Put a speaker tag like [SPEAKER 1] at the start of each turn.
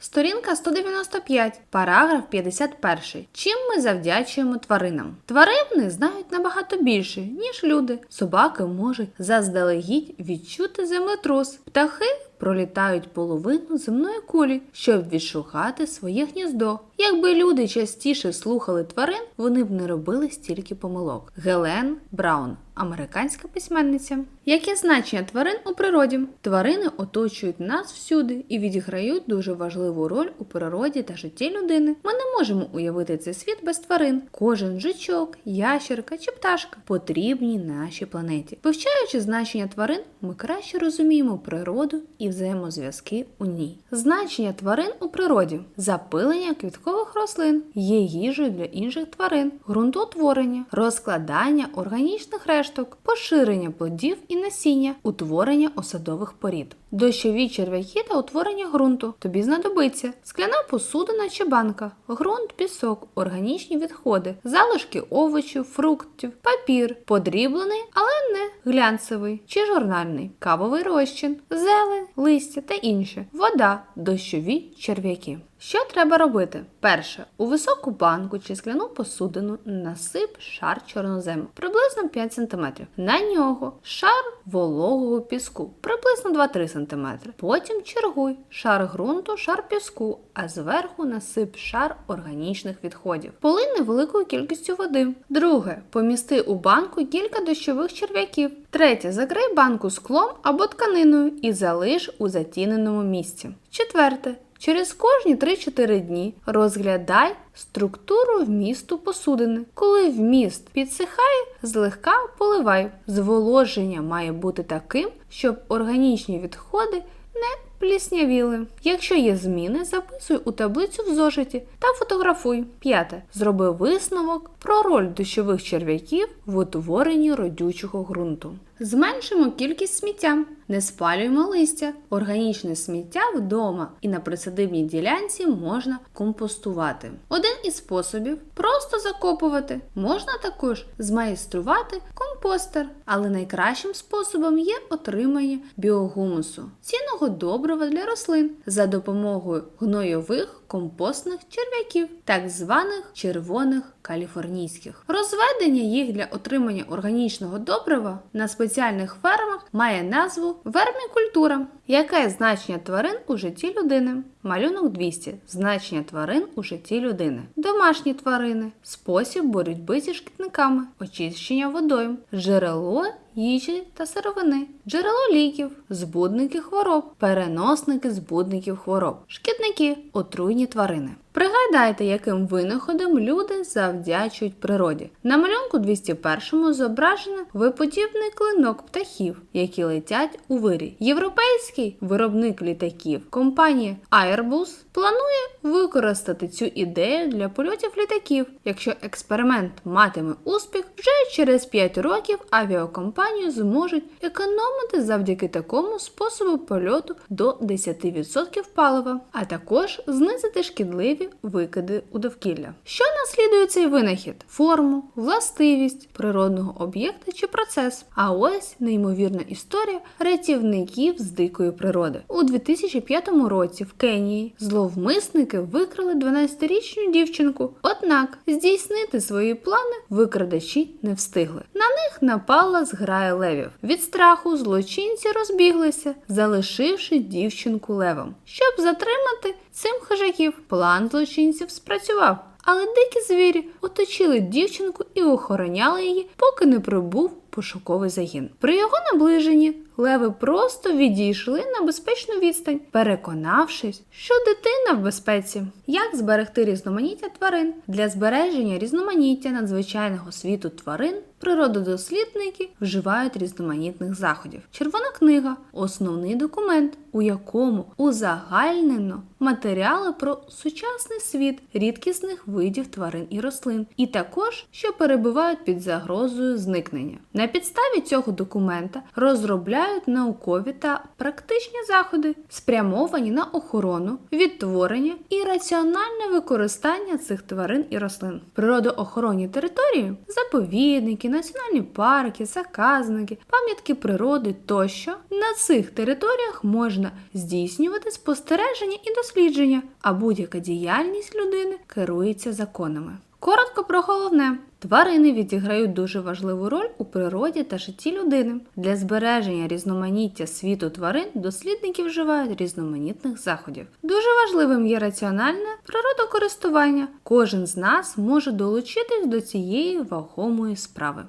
[SPEAKER 1] Сторінка 195, параграф 51. Чим ми завдячуємо тваринам? Тварини знають набагато більше, ніж люди. Собаки можуть заздалегідь відчути землетрус. Птахи пролітають половину земної кулі, щоб відшукати своє гніздо. Якби люди частіше слухали тварин, вони б не робили стільки помилок. Гелен Браун, американська письменниця. Яке значення тварин у природі? Тварини оточують нас всюди і відіграють дуже важливу роль у природі та житті людини. Ми не можемо уявити цей світ без тварин. Кожен жучок, ящерка чи пташка потрібні нашій планеті. Вивчаючи значення тварин, ми краще розуміємо природу і взаємозв'язки у ній. Значення тварин у природі: запилення квіткових рослин, є їжею для інших тварин, ґрунтоутворення, розкладання органічних решток, поширення плодів і насіння, утворення осадових порід. Дощові черв'яки та утворення ґрунту. Тобі знадобиться скляна посудина чи банка, ґрунт, пісок, органічні відходи, залишки овочів, фруктів, папір, подріблений, але не глянцевий чи журнальний, кавовий розчин, зелень, листя та інше, вода, дощові черв'яки. Що треба робити? Перше, у високу банку чи скляну посудину насип шар чорнозему приблизно 5 см. На нього шар вологого піску приблизно 2-3 см. Потім чергуй шар ґрунту, шар піску, а зверху насип шар органічних відходів. Полий невеликою кількістю води. Друге, помісти у банку кілька дощових черв'яків. Третє, закрий банку склом або тканиною і залиш у затіненому місці. Четверте. Через кожні 3-4 дні розглядай структуру вмісту посудини. Коли вміст підсихає, злегка поливай. Зволоження має бути таким, щоб органічні відходи не пліснявіли. Якщо є зміни, записуй у таблицю в зошиті та фотографуй. П'яте. Зроби висновок про роль дощових черв'яків в утворенні родючого ґрунту. Зменшимо кількість сміття, не спалюємо листя, органічне сміття вдома. І на присадибній ділянці можна компостувати. Один із способів просто закопувати. Можна також змайструвати компостер, але найкращим способом є отримання біогумусу, цінного добрива для рослин. За допомогою гнойових компостних черв'яків, так званих червоних каліфорнійських. Розведення їх для отримання органічного добрива на спеціальних фермах має назву вермікультура. Яке значення тварин у житті людини? Малюнок 200. Значення тварин у житті людини. Домашні тварини, спосіб боротьби зі шкідниками, очищення водою, джерело їжі та сировини, джерело ліків, збудники хвороб, переносники збудників хвороб, шкідники, отруйні тварини. Пригадайте, яким винаходом люди завдячують природі. На малюнку 201 зображено виподібний клинок птахів, які летять у вирій. Європейський виробник літаків компанія Airbus планує використати цю ідею для польотів літаків. Якщо експеримент матиме успіх, вже через 5 років авіакомпанію зможуть економити завдяки такому способу польоту до 10% палива, а також знизити шкідливі викиди у довкілля. Що наслідує цей винахід? Форму, властивість природного об'єкта чи процес. А ось неймовірна історія рятівників з дикої природи. У 2005 році в Кенії зловмисники викрали 12-річну дівчинку. Однак здійснити свої плани викрадачі не встигли. На них напала зграя левів. Від страху злочинці розбіглися, залишивши дівчинку левом. Щоб затримати цим хижаків, план злочинців спрацював. Але дикі звірі оточили дівчинку і охороняли її, поки не прибув пошуковий загін. При його наближенні леви просто відійшли на безпечну відстань, переконавшись, що дитина в безпеці. Як зберегти різноманіття тварин для збереження різноманіття надзвичайного світу тварин? Природодослідники вживають різноманітних заходів. Червона книга основний документ, у якому узагальнено матеріали про сучасний світ рідкісних видів тварин і рослин, і також що перебувають під загрозою зникнення. На підставі цього документа розробляють наукові та практичні заходи, спрямовані на охорону, відтворення і раціональне використання цих тварин і рослин. Природоохоронні території, заповідники, національні парки, заказники, пам'ятки природи тощо на цих територіях можна здійснювати спостереження і дослідження, а будь-яка діяльність людини керується законами. Коротко про головне. Тварини відіграють дуже важливу роль у природі та житті людини. Для збереження різноманіття світу тварин дослідники вживають різноманітних заходів. Дуже важливим є раціональне природокористування. Кожен з нас може долучитись до цієї вагомої справи.